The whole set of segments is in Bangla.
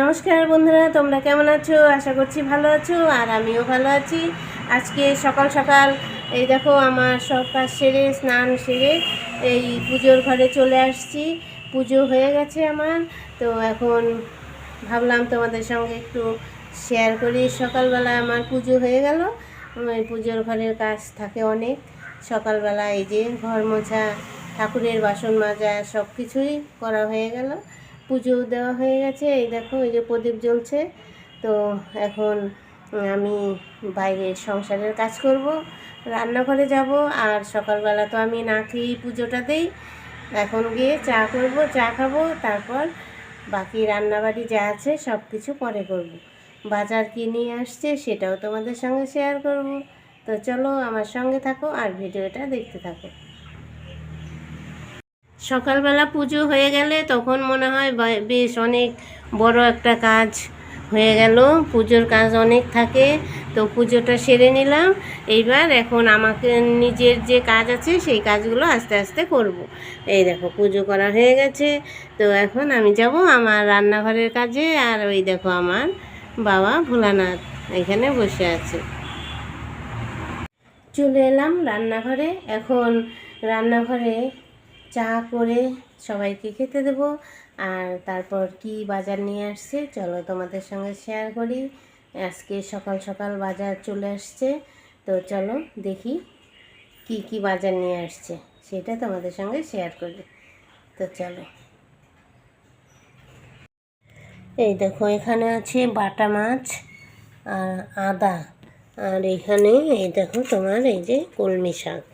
নমস্কার বন্ধুরা, তোমরা কেমন আছো? আশা করছি ভালো আছো আর আমিও ভালো আছি। আজকে সকাল সকাল, এই দেখো আমার সব কাজ সেরে, স্নান সেরে, এই পুজোর ঘরে চলে আসছি। পুজো হয়ে গেছে আমার, তো এখন ভাবলাম তোমাদের সঙ্গে একটু শেয়ার করি। সকালবেলা আমার পুজো হয়ে গেল। পুজোর ঘরের কাজ থাকে অনেক। সকালবেলা এই যে ঘর মোছা, ঠাকুরের বাসন মাজা সব কিছুই করা হয়ে গেল। পুজো দেওয়া হয়ে গেছে। এই দেখো, এই যে প্রদীপ জ্বলছে। তো এখন আমি বাইরে সংসারের কাজ করব, রান্নাঘরে যাব, আর সকালবেলা তো আমি না খেয়েই পুজোটা দেই। এখন গিয়ে চা করব, চা খাব, তারপর বাকি রান্নাবাড়ি যা আছে সব কিছু পরে করব। বাজার কি নিয়ে আসছে সেটাও তোমাদের সঙ্গে শেয়ার করব। তো চলো আমার সঙ্গে থাকো আর ভিডিওটা দেখতে থাকো। সকালবেলা পুজো হয়ে গেলে তখন মনে হয় বেশ অনেক বড় একটা কাজ হয়ে গেল। পুজোর কাজ অনেক থাকে, তো পুজোটা সেরে নিলাম। এইবার এখন আমাকে নিজের যে কাজ আছে সেই কাজগুলো আস্তে আস্তে করব। এই দেখো, পুজো করা হয়ে গেছে। তো এখন আমি যাব আমার রান্নাঘরের কাজে আর ওই দেখো আমার বাবা ভোলানাথ এখানে বসে আছে। চলে এলাম রান্নাঘরে। এখন রান্নাঘরে চা করে সবাইকে খেতে দেব। আর তারপর কি বাজার নিয়ে আসছে, চলো তোমাদের সঙ্গে শেয়ার করি। আজকে সকাল সকাল বাজার চলে আসছে, তো চলো দেখি কি কি বাজার নিয়ে আসছে, সেটা তোমাদের সঙ্গে শেয়ার করি। তো চলো। এই দেখো, এখানে আছে বাটা মাছ আর আদা। আর এখানে এই দেখো তোমার এই যে কলমি শাক।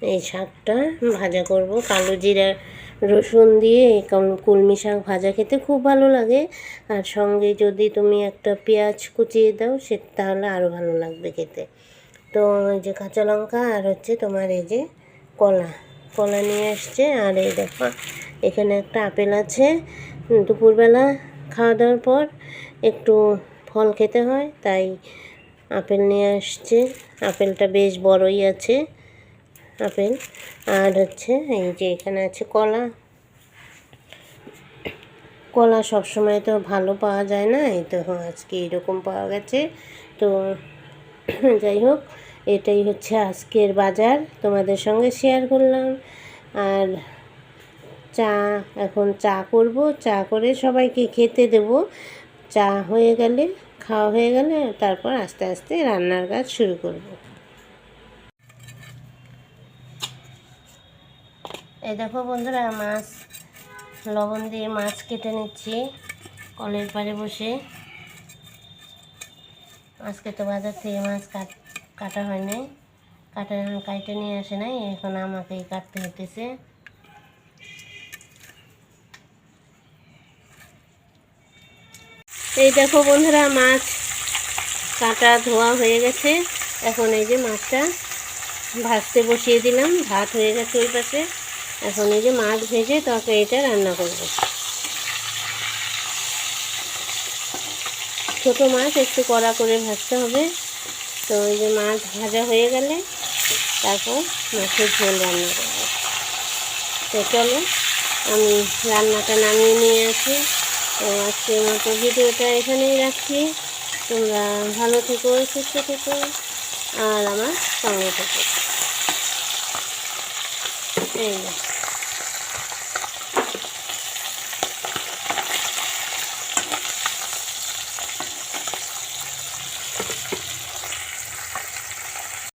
এই শাকটা ভাজা করব। কালো জিরা, রসুন দিয়ে এই কল- কলমি শাক ভাজা খেতে খুব ভালো লাগে। আর সঙ্গে যদি তুমি একটা পেঁয়াজ কুচিয়ে দাও, সে তাহলে আরও ভালো লাগবে খেতে। তো এই যে কাঁচা লঙ্কা আর হচ্ছে তোমার এই যে কলা। কলা নিয়ে আসছে। আর এই দেখো, এখানে একটা আপেল আছে। দুপুরবেলা খাওয়া দাওয়ার পর একটু ফল খেতে হয়, তাই আপেল নিয়ে আসছে। আপেলটা বেশ বড়ই আছে। আপেল। আর হচ্ছে এই যে এখানে আছে কলা। কলা সবসময় তো ভালো পাওয়া যায় না, এই তো আজকে এরকম পাওয়া গেছে। তো যাই হোক, এটাই হচ্ছে আজকের বাজার, তোমাদের সঙ্গে শেয়ার করলাম। আর চা, এখন চা করব। চা করে সবাইকে খেতে দেব। চা হয়ে গেলে, খাওয়া হয়ে গেলে, তারপর আস্তে আস্তে রান্নার কাজ শুরু করব। এই দেখো বন্ধুরা, মাছ, লবণ দিয়ে মাছ কেটে নিচ্ছি। কলের পাড়ে বসে। আজকে তো বাজার থেকে মাছ কাট কাটা হয় নাই। কাটা কাইটে নিয়ে আসে নাই, এখন আমাকেই কাটতে হতেছে এই দেখো বন্ধুরা, মাছ কাটা ধোয়া হয়ে গেছে। এখন এই যে মাছটা ভাজতে বসিয়ে দিলাম, ভাত হয়ে গেছে ওই পাশে। এখন এই যে মাছ ভেজে তরকারিটা রান্না করব। ছোটো মাছ একটু কড়া করে ভাজতে হবে। তো এই যে মাছ ভাজা হয়ে গেলে তারপর মাছের ঝোল রান্না করব। তো চলো, আমি রান্নাটা নামিয়ে নিয়ে আসি। তো আজকের মতো ভিডিওটা এখানেই রাখছি। তোমরা ভালো থেকো, সুস্থ থেকো, আর আমার সঙ্গে থেকো। এই যে